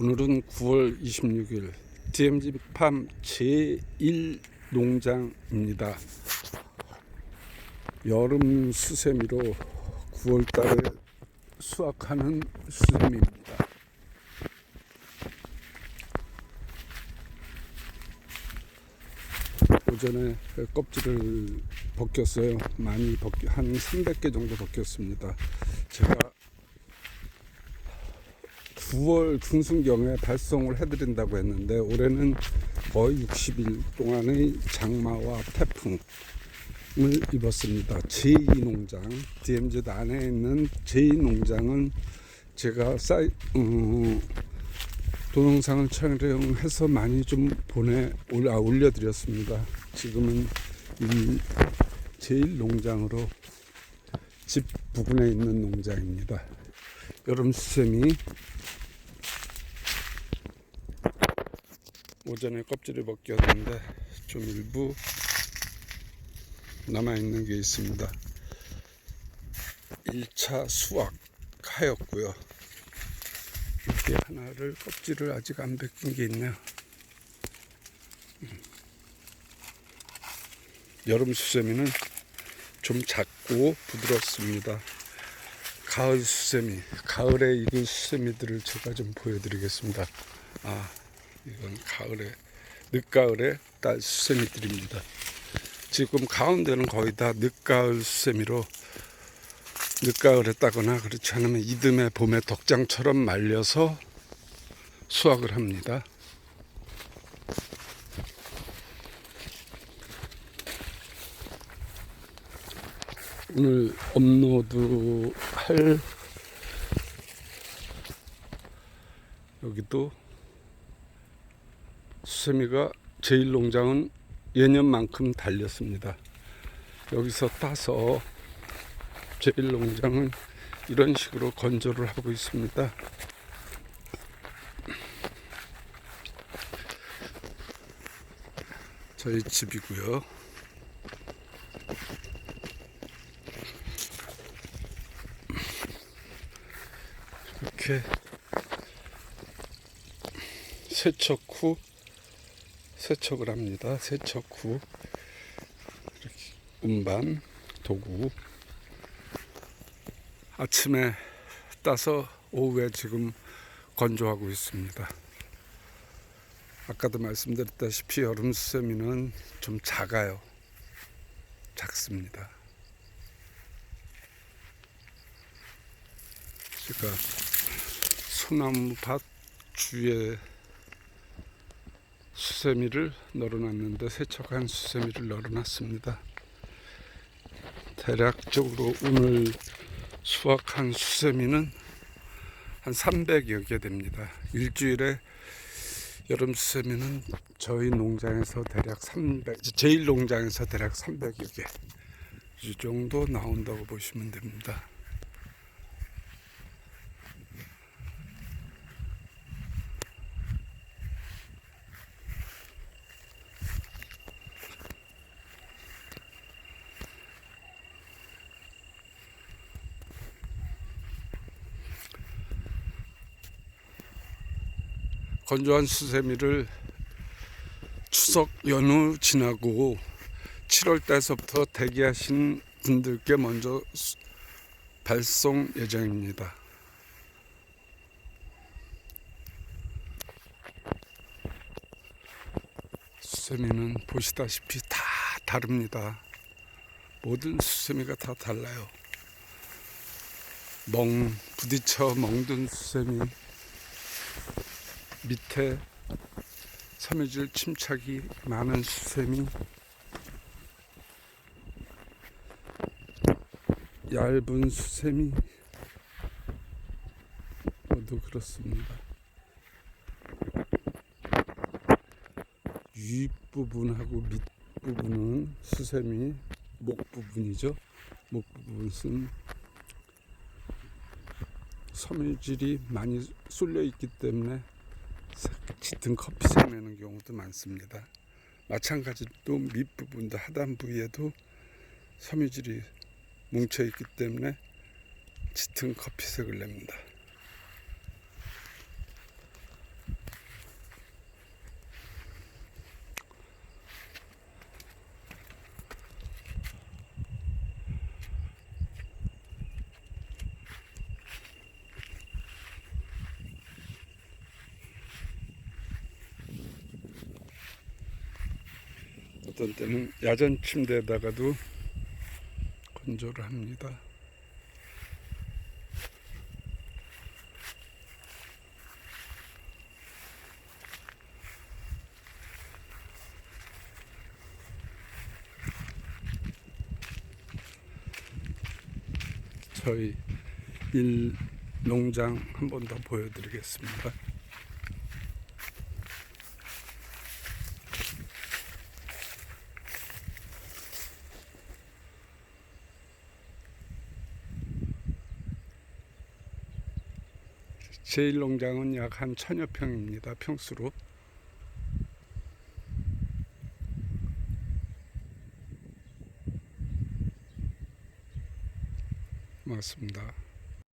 오늘은 9월 26일 DMZ 팜 제1 농장입니다. 여름 수세미로 9월 달에 수확하는 수세미입니다. 오전에 껍질을 벗겼어요. 많이 벗기 한 300개 정도 벗겼습니다. 제가 9월 중순경에 발송을 해드린다고 했는데 올해는 거의 60일 동안의 장마와 태풍을 입었습니다. 제2농장 DMZ 안에 있는 제2농장은 제가 사이 음, 동영상을 촬영해서 많이 좀 보내 올- 아, 올려드렸습니다. 지금은 이 제1농장으로 집 부근에 있는 농장입니다. 여름 수세미 오전에 껍질을 벗겼는데 좀 일부 남아있는 게 있습니다. 1차 수확하였고요. 이렇게 하나를 껍질을 아직 안 벗긴 게 있네요. 음. 여름 수세미는 좀 작고 부드럽습니다. 가을 수세미, 가을에 익은 수세미들을 제가 좀 보여드리겠습니다. 아, 이건 가을에, 늦가을에 딸 수세미들입니다. 지금 가운데는 거의 다 늦가을 수세미로 늦가을에 따거나 그렇지 않으면 이듬해 봄에 덕장처럼 말려서 수확을 합니다. 오늘 업로드 할 여기도 수세미가 제1농장은 예년만큼 달렸습니다. 여기서 따서 제1농장은 이런 식으로 건조를 하고 있습니다. 저희 집이고요. 이렇게 세척 후 세척을 합니다. 세척 후 운반 도구 아침에 따서 오후에 지금 건조하고 있습니다. 아까도 말씀드렸다시피 여름 수세미는 좀 작아요. 작습니다. 제가 소나무 밭 주위에 수세미를 널어놨는데 세척한 수세미를 널어놨습니다. 대략적으로 오늘 수확한 수세미는 한 300여 개 됩니다. 일주일에 여름 수세미는 저희 농장에서 대략 300, 제일 농장에서 대략 300여 개. 이 정도 나온다고 보시면 됩니다. 건조한 수세미를 추석 연휴 지나고 7월 달서부터 대기하신 분들께 먼저 수- 발송 예정입니다. 수세미는 보시다시피 다 다릅니다. 모든 수세미가 다 달라요. 멍 부딪혀 멍든 수세미 밑에 섬유질 침착이 많은 수세미 얇은 수세미 모두 그렇습니다. 윗부분하고 밑부분은 수세미 목 부분이죠. 목 부분은 섬유질이 많이 쏠려 있기 때문에 짙은 커피색 내는 경우도 많습니다. 마찬가지로 밑부분도 하단 부위에도 섬유질이 뭉쳐 있기 때문에 짙은 커피색을 냅니다. 어떤 때는 야전 침대에다가도 건조를 합니다. 저희 일 농장 한 번 더 보여드리겠습니다. 제1 농장은 약 한 천여 평입니다. 평수로. 맞습니다.